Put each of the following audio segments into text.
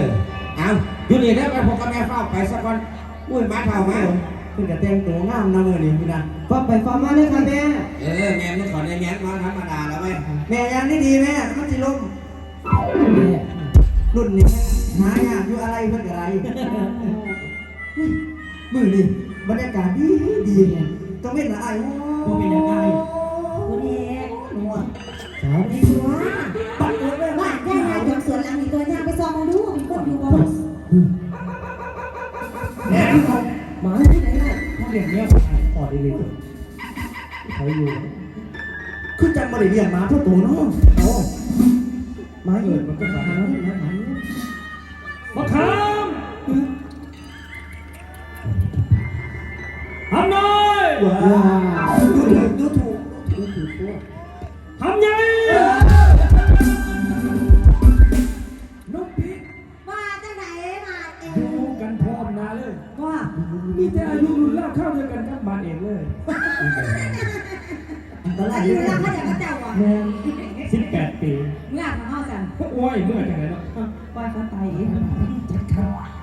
อเอาอยู่นี่ได้อไปพบกับแม่เฝ้าไปสักวันอุ้ยมาเท่ามาคุณจะแต่งตัวงามนะมือนี่พี่นะฟังไปฟังมาเลยค่ะแม่ เออแม่มึงขอในแม่มาธรรมดาแล้วไหมแม่ยังนี่ดีแม่มันสิลมรุ่นนี้หายากอยู่อะไรเพื่อนอะไรมือนี่บรรยากาศดีดีเนี่ยต้องเป็นอะไรโอ้เป็นยังไงคุณเอกหนัวในสวนปัด ดีเลยเขาอยู่คือจังบริเรียนมาเพื่อตัวเนาะเอามาเกิดมันก็มาแล้วมาหามะขามทำหน่อยว้าว อันตรายอยู่เลแล้ยวเขาจะมาเจ้าว่ะแม่สิบแปดปีเมื่อของเขาสั่นโอ้ยเมื่อจังไงเนาะปล่อยเขาตายจัดการ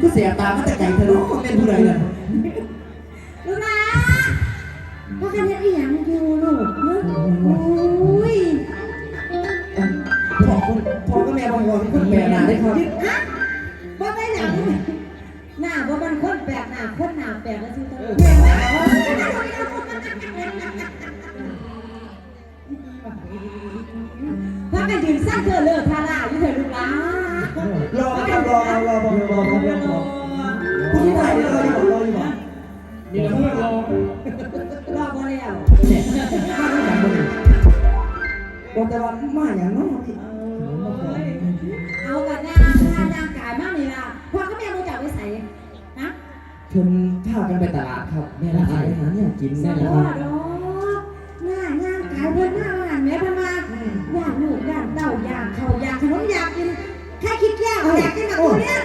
ก็เสียตามาแต่ไก่เธอเนาะเป็นผู้ใดล่ะลูกนะว่ากันเฮ็ดอีหยังอยู่ลูกเฮ้ยโอ้ยพ่อคนพ่อก็แม่บางคนคนแม่นาได้ครับ มันคนแปลกหน้าคนหน้าแปลกแล้วสิเออว่ากันยืนสร้างเธอเลิกทาราอยู่เถอะลูกหลานรอครับรอรอรอรอรอรอรอผู้ที่ไหนรออยู่รออยู่บ่มีแต่เพื่อนรอรอบบ่แล้วเนี่ยมาด้วยกันบ่นี่บอกแต่ว่าากันไปตลาดครับแม่ละขายหาเนี่ยกินแม่ละดีครับดอกหน้าร่างกายเพิ่อนหน้าอาหารแม่เพิ่นมาอยากลูอยากเต้าอยากเขาอยากขนมอยากกินแค่คิดแก้วอยากกินแบบตัวเนี้ย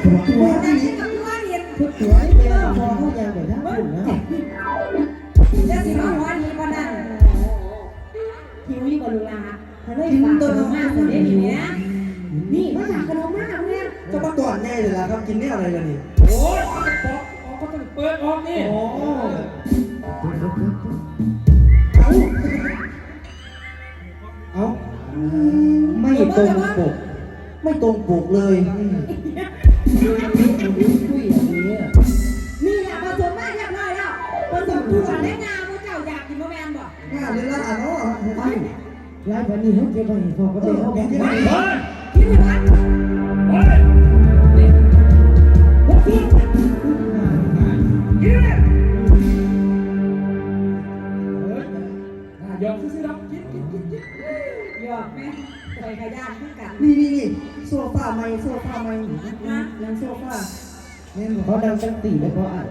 อยากกินกับตัวเนี่ยทุกสวยแม่พอเขายังแบบนั้นอยู่นะจะสิมาหัวนี้ก็นั่นหิวอยู่กับลูกหลานเขาเลยฝากขนมมากกว่านี้เนี้ยนี่มาฝากขนมมากเนี่ยจะมาก่อนแน่เลยล่ะครับกินเนี่ยอะไรกันนี่โอ้ย ปอกออกก็ต้องเปิดออกนี่โอ้เอาไม่ตรงปก ไม่ตรงปกเลยคุยอย่างนี้นี่แหละผสมมากเรียบร้อยแล้วผสมถั่วและงาพระเจ้าอยากกินมะแมนบ่งานเลยละอะเนาะไอ้ยายแบบนี้เขาเก็บไว้พอก็ได้เขาแบ่งกันเฮ้ยกินไม่ หยอกแม่ใส่ขยานขึ้นกัน นี่นี่นี่โซฟาไม่โซฟาไม่ยังโซฟาเนี่ยเขาดังตั้งตีเลยเพราะอะ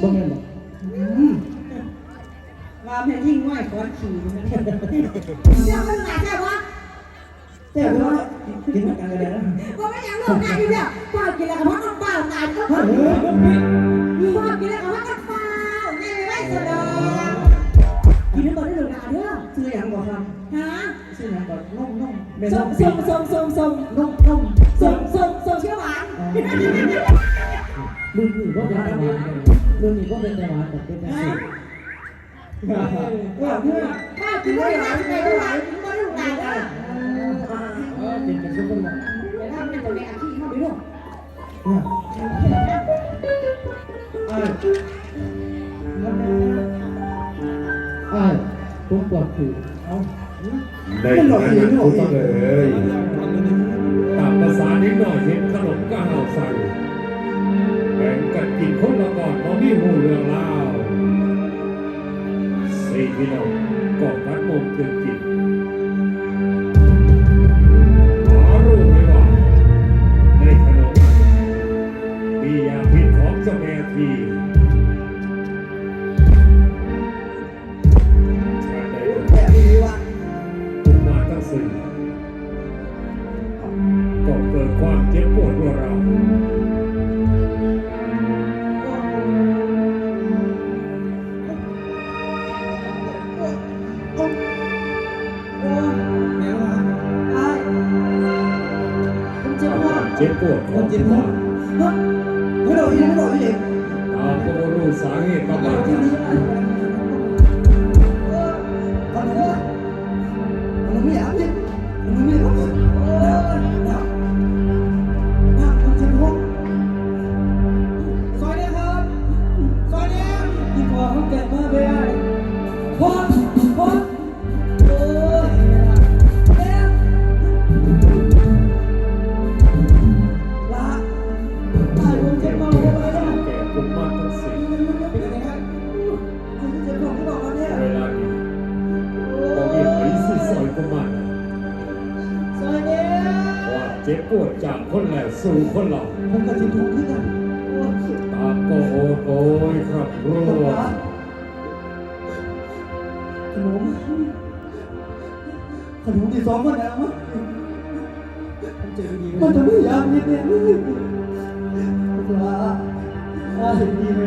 บ่แม่นบอกอืมว่าแม่ยิ่งง่อยก้อนขี่มันเจ้าเป็นหมาเจ้าวะแต่ว่ากินกันเลยนะว่าไม่อยากเลิกงานอยู่เนี่ยเปล่ากินแล้วกับพักกันเปล่าตายก็เปล่ากินแล้ว นุ่มนุ่มเป็นส่นุ่งมส่งส่งส่งส่งนุ่มนุ่มส่งส่งส่งเชื่อหวานรุ่นนี้ก็เป็นแต่หวานรุ่นนี้ก็เป็นแต่หวานแต่เป็นแต่สุกว่าเพื่อป้ากินด้วยหวานไปด้วยหวานกินด้วยหวานเด้อเออเป็นแต่สุกคนบอกเดี๋ยวทำเป็นตัวเล็กอาขี้เข้าไปด้วยเนี่ยไอ้ไอ้ผมปวดผิวเอา ได้ทานนะคุณต้องเอ๋ยตามภาษานิดหน่อยเห็นขนมก็เอาใส่แบ่งกันกินคนละก่อนเพราะมีหูเรื่องเล่าสี่พี่น้องกอดรัดมุมตึงกิน ไม่โดนอีกไม่โดนอีกตามก็ไม่รู้สาเหตุประมาณที่นั้ สู่คนหลังผมกับจิตถูกขึ้นกันโอ้ยตามก็โอดโอยครับรัขนวมขนมขนมที่สองคนนะมั้งมันจะไม่ยากนิดเดียวปลาอ่าเห็นดีไหม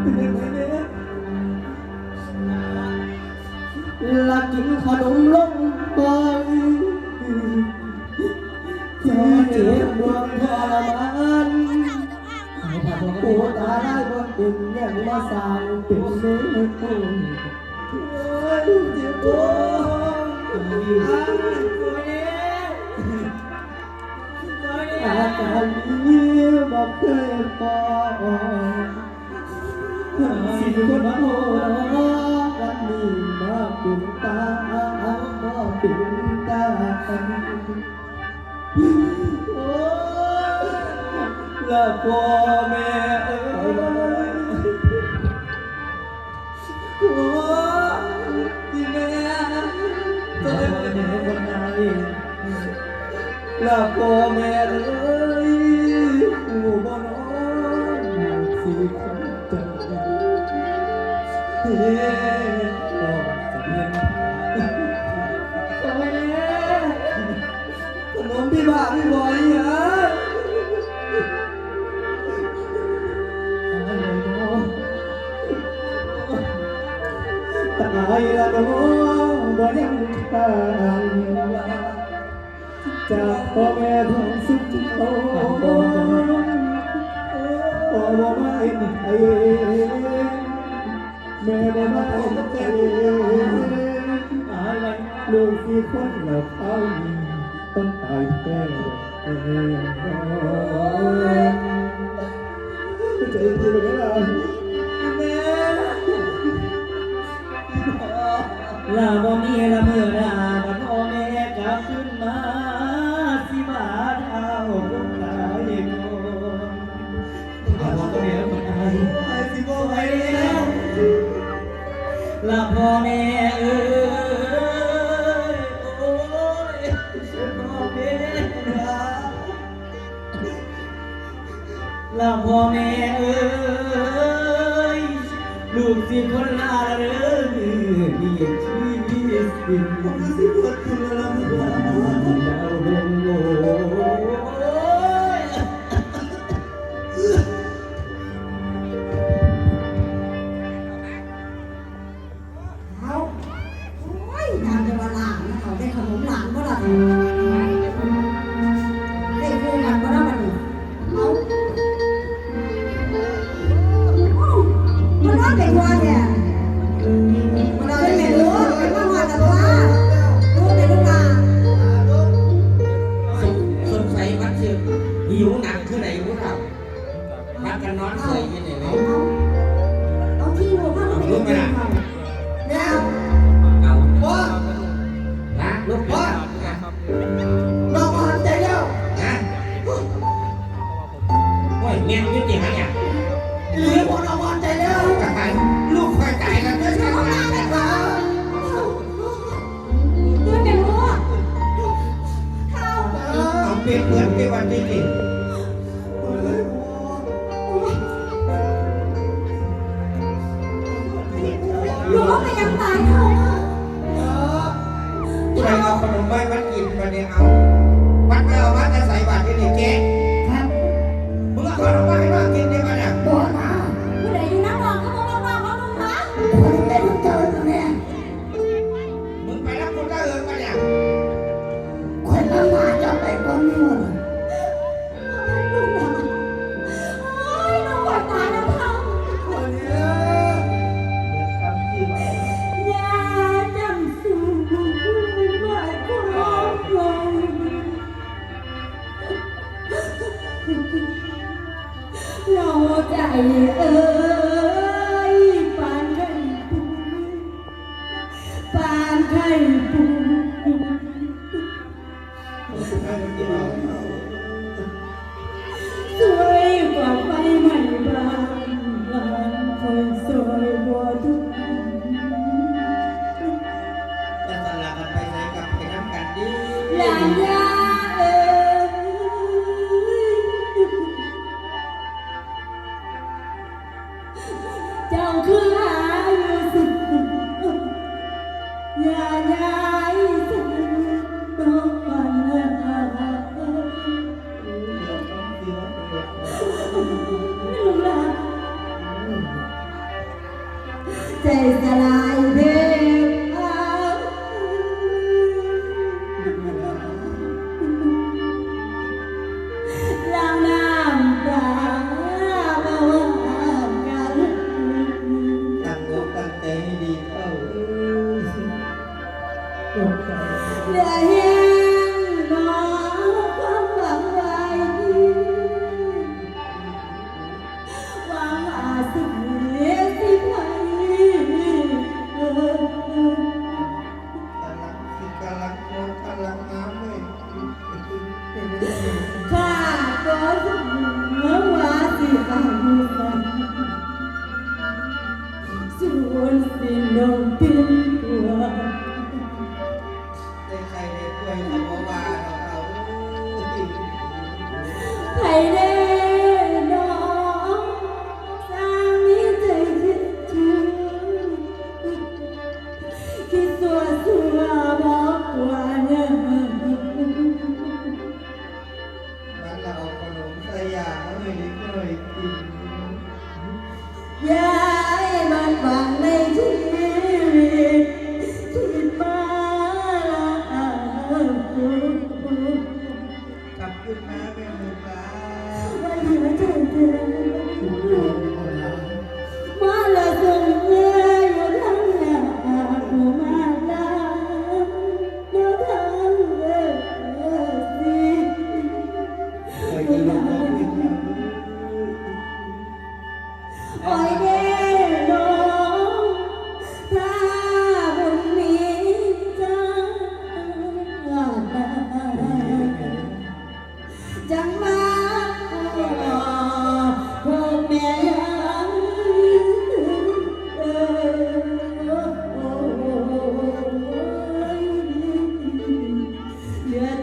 เป็นยังไงเนี่ยลักกินขนมลงไปเจ็บเจ็บดวงทร มานปวดตาได้บนเป็นอย่างมาสางเป็นเนื้อคู่โอ้ยเจ็บปวดอาการนี้บอกเคยพอสิคนโหวันนี้มาป็นตามาป็นตาโอ้ และพ่อแม่เอ้ยโอ้ยที่แม่ตัวเองคนไหนและพ่อแม่เอ้ยหูบ่นอนสิคนจังเฮ้ก็สำเร็จโอ้ยแม่ขนมพี่บ้าพี่บอยฮะตาย ละน้องบ่ยังทางจากพ่อแม่ของสุขโตพ่อบ่ไม่ไทยแม่บ่ม่ไทยอะไรลูกที่คนเราเขาต้องตายแค่ใจดีเลยนะ ลาบ่มีละเมื่อนาบันโอแม่กลับขึ้นมา สิบาดเอาคนตายคนเอาพ่อแม่คนไทยสิบ่ไหวแล้วลาพ่อแม่เอ้ยโอ้ยพ่อแม่ลาพ่อแม่เอ้ยลูกสิคนลาเด้อ มีชีวิตสิ้นผมสิปวดคุณละมึงลาดาวด hallelujah. ใ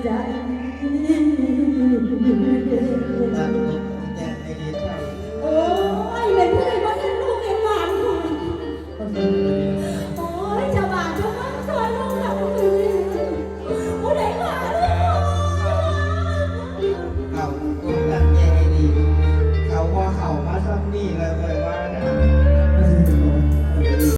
Jack.